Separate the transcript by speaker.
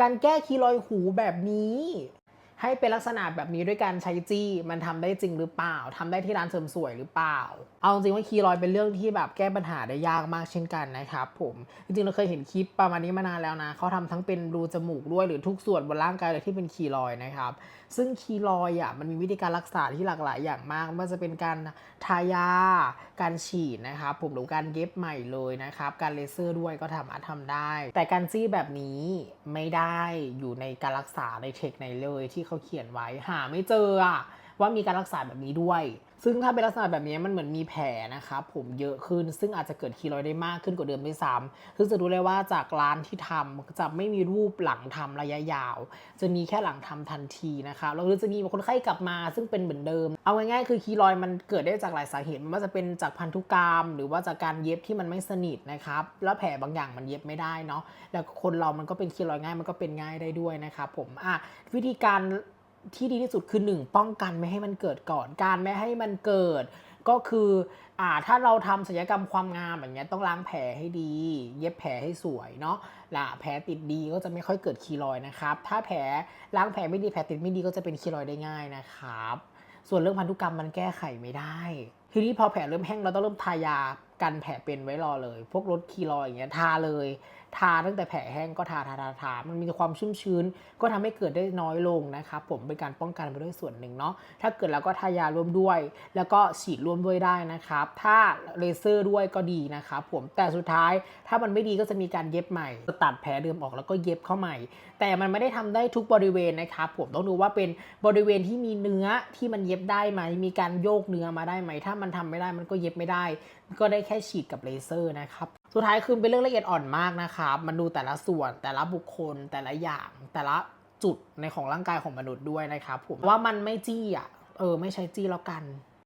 Speaker 1: การแก้คีรอยหูแบบนี้ ให้เป็นลักษณะแบบนี้ด้วยการใช้จี้ มันทำได้จริงหรือเปล่าทำได้ที่ร้านเสริมสวยหรือเปล่า เอาจริงว่าคีรอยเป็นเรื่องที่แบบแก้ปัญหาได้ยากมากเช่นกันนะครับผมจริงๆเราเคยเห็นคลิปประมาณนี้มานานแล้วนะเขาทำทั้งเป็นรูจมูกด้วยหรือทุกส่วนบนร่างกายเลยที่เป็นคีรอยนะครับ ซึ่งคีรอยอะมันมีวิธีการรักษาที่หลากหลายอย่างมากไม่ว่าจะเป็นการทายา การฉีดนะครับผมหรือการเย็บใหม่เลยนะครับ การเลเซอร์ด้วยก็ทำอาจทำได้ แต่การจี้แบบนี้ไม่ได้อยู่ในการรักษาในเทคไหนเลยที่เขาเขียนไว้หาไม่เจออะ ว่ามีการรักษาแบบนี้ด้วย ซึ่งถ้าเป็นลักษณะแบบนี้มันเหมือนมีแผลนะครับผมเยอะขึ้น ซึ่งอาจจะเกิดคีรอยได้มากขึ้นกว่าเดิมด้วยซ้ำซึ่งจะรู้เลยว่าจากร้านที่ทำจะไม่มีรูปหลังทำระยะยาว จะมีแค่หลังทำทันทีนะคะแล้วจะมีคนไข้กลับมา ซึ่งเป็นเหมือนเดิม เอาง่ายๆคือคีรอยมันเกิดได้จากหลายสาเหตุไม่ว่าจะเป็นจากพันธุกรรม หรือว่าจากการเย็บที่มันไม่สนิทนะครับแล้วแผลบางอย่างมันเย็บไม่ได้เนาะแล้วคนเรามันก็เป็นคีรอยง่ายมันก็เป็นง่ายได้ด้วยนะครับผมอะวิธีการ ที่ดีที่สุดคือ1ป้องกันไม่ให้มันเกิดก่อนการไม่ให้มันเกิด ก็คืออ่าถ้าเราทำศัลยกรรมความงามอย่างเงี้ยต้องล้างแผลให้ดี เย็บแผลให้สวยเนาะละแผลติดดีก็จะไม่ค่อยเกิดคีรอยนะครับ ถ้าแผลล้างแผลไม่ดีแผลติดไม่ดีก็จะเป็นคีรอยได้ง่ายนะครับ ส่วนเรื่องพันธุกรรมมันแก้ไขไม่ได้ ทีนี้พอแผลเริ่มแห้งเราต้องเริ่มทายากันแผลเป็นไว้รอเลย พวกลดคีรอยอย่างเงี้ยทาเลย ทาตั้งแต่แผลแห้งก็ทาทาทาทามันมีความชุ่มชื้น ก็ทำให้เกิดได้น้อยลงนะครับผมเป็นการป้องกันไปด้วยส่วนหนึ่งเนาะถ้าเกิดแล้วก็ทายาร่วมด้วย แล้วก็ฉีดร่วมด้วยได้นะครับ ถ้าเลเซอร์ด้วยก็ดีนะครับผมแต่สุดท้ายถ้ามันไม่ดีก็จะมีการเย็บใหม่ตัดแผลเดิมออกแล้วก็เย็บเข้าใหม่ แต่มันไม่ได้ทำได้ทุกบริเวณนะครับผมต้องดูว่าเป็นบริเวณที่มีเนื้อที่มันเย็บได้ไหมมีการโยกเนื้อมาได้ไหมถ้ามันทำไม่ได้มันก็เย็บไม่ได้ ก็ได้แค่ฉีดกับเลเซอร์นะครับ สุดท้ายคือเป็นเรื่องละเอียดอ่อนมากนะครับ มันดูแต่ละส่วนแต่ละบุคคลแต่ละอย่างแต่ละจุดในของร่างกายของมนุษย์ด้วยนะครับผมว่ามันไม่จี้อะเออไม่ใช้จี้แล้วกัน